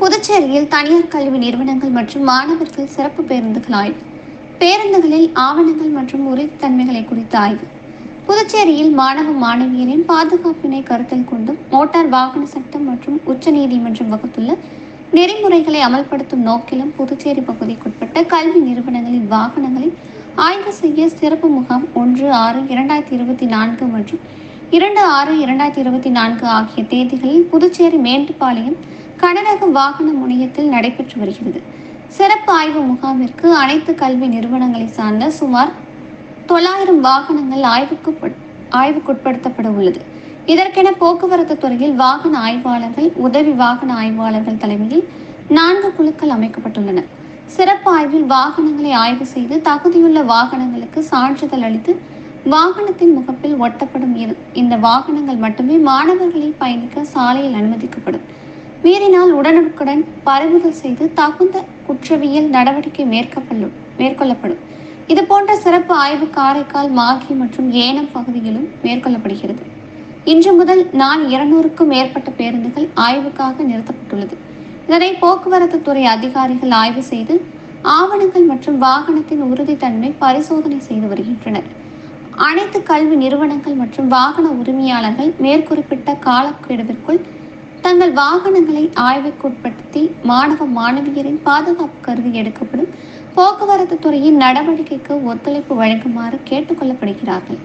புதுச்சேரியில் தனியார் கல்வி நிறுவனங்கள் மற்றும் மாணவர்கள் சிறப்பு பேருந்துகள் ஆய்வு. பேருந்துகளில் ஆவணங்கள் மற்றும் உறுதித்தன்மைகளை குறித்த ஆய்வு. புதுச்சேரியில் மாணவ மாணவியரின் பாதுகாப்பினை கருத்தில் கொண்டு மோட்டார் வாகன சட்டம் மற்றும் உச்சநீதிமன்றம் வகுத்துள்ள நெறிமுறைகளை அமல்படுத்தும் நோக்கிலும் புதுச்சேரி பகுதிக்குட்பட்ட கல்வி நிறுவனங்களின் வாகனங்களை ஆய்வு செய்ய சிறப்பு முகாம் ஒன்று ஆறு இரண்டாயிரத்தி இருபத்தி நான்கு மற்றும் இரண்டு ஆறு இரண்டாயிரத்தி இருபத்தி நான்கு ஆகிய தேதிகளில் புதுச்சேரி மேட்டுப்பாளையம் கனரக வாகன முனையத்தில் நடைபெற்று வருகிறது. சிறப்பு ஆய்வு முகாமிற்கு அனைத்து கல்வி நிறுவனங்களை சார்ந்த சுமார் தொள்ளாயிரம் வாகனங்கள் ஆய்வுக்கு ஆய்வுக்குட்படுத்தப்பட உள்ளது. இதற்கென போக்குவரத்து துறையில் வாகன ஆய்வாளர்கள் உதவி வாகன ஆய்வாளர்கள் தலைமையில் நான்கு குழுக்கள் அமைக்கப்பட்டுள்ளன. சிறப்பு ஆய்வில் வாகனங்களை ஆய்வு செய்து தகுதியுள்ள வாகனங்களுக்கு சான்றிதழ் அளித்து வாகனத்தின் முகப்பில் ஒட்டப்படும் இந்த வாகனங்கள் மட்டுமே மாணவர்களில் பயணிக்க சாலையில் அனுமதிக்கப்படும். மீறினால் உடனுக்குடன் பறிமுதல் செய்து தகுந்த குற்றவியல் நடவடிக்கை மேற்கொள்ளப்படும். இது போன்ற சிறப்பு ஆய்வு காரைக்கால் மாகி மற்றும் ஏனம் பகுதியிலும் மேற்கொள்ளப்படுகிறது. இன்று முதல் நான் இருநூறுக்கும் மேற்பட்ட பேருந்துகள் ஆய்வுக்காக நிறுத்தப்பட்டுள்ளது. இதனை போக்குவரத்து துறை அதிகாரிகள் ஆய்வு செய்து ஆவணங்கள் மற்றும் வாகனத்தின் உறுதித்தன்மை பரிசோதனை செய்து வருகின்றனர். அனைத்து கல்வி நிறுவனங்கள் மற்றும் வாகன உரிமையாளர்கள் மேற்குறிப்பிட்ட காலக்கெடுவிற்குள் தங்கள் வாகனங்களை ஆய்வுக்குட்படுத்தி மாணவ மாணவியரின் பாதுகாப்பு கருதி எடுக்கப்படும் போக்குவரத்து துறையின் நடவடிக்கைக்கு ஒத்துழைப்பு வழங்குமாறு கேட்டுக் கொள்ளப்படுகிறார்கள்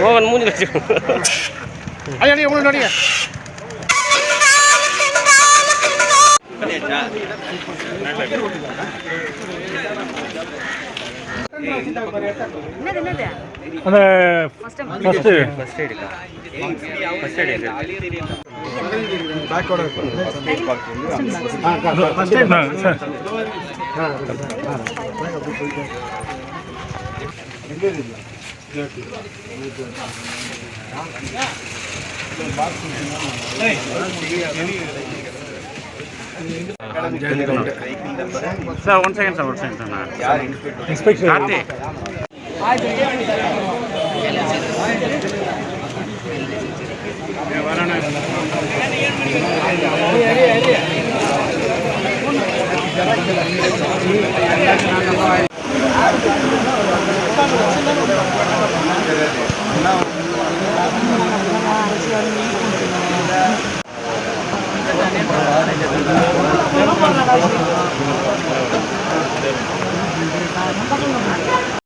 மோகன் மூஞ்சி வச்சு. அடி அடி அடி. அந்த ஃபர்ஸ்ட் ஃபர்ஸ்ட் எடுக்கா first first எய்டுக்கா first aid sir sir one second sir one second sir inspector Karthik Varanasi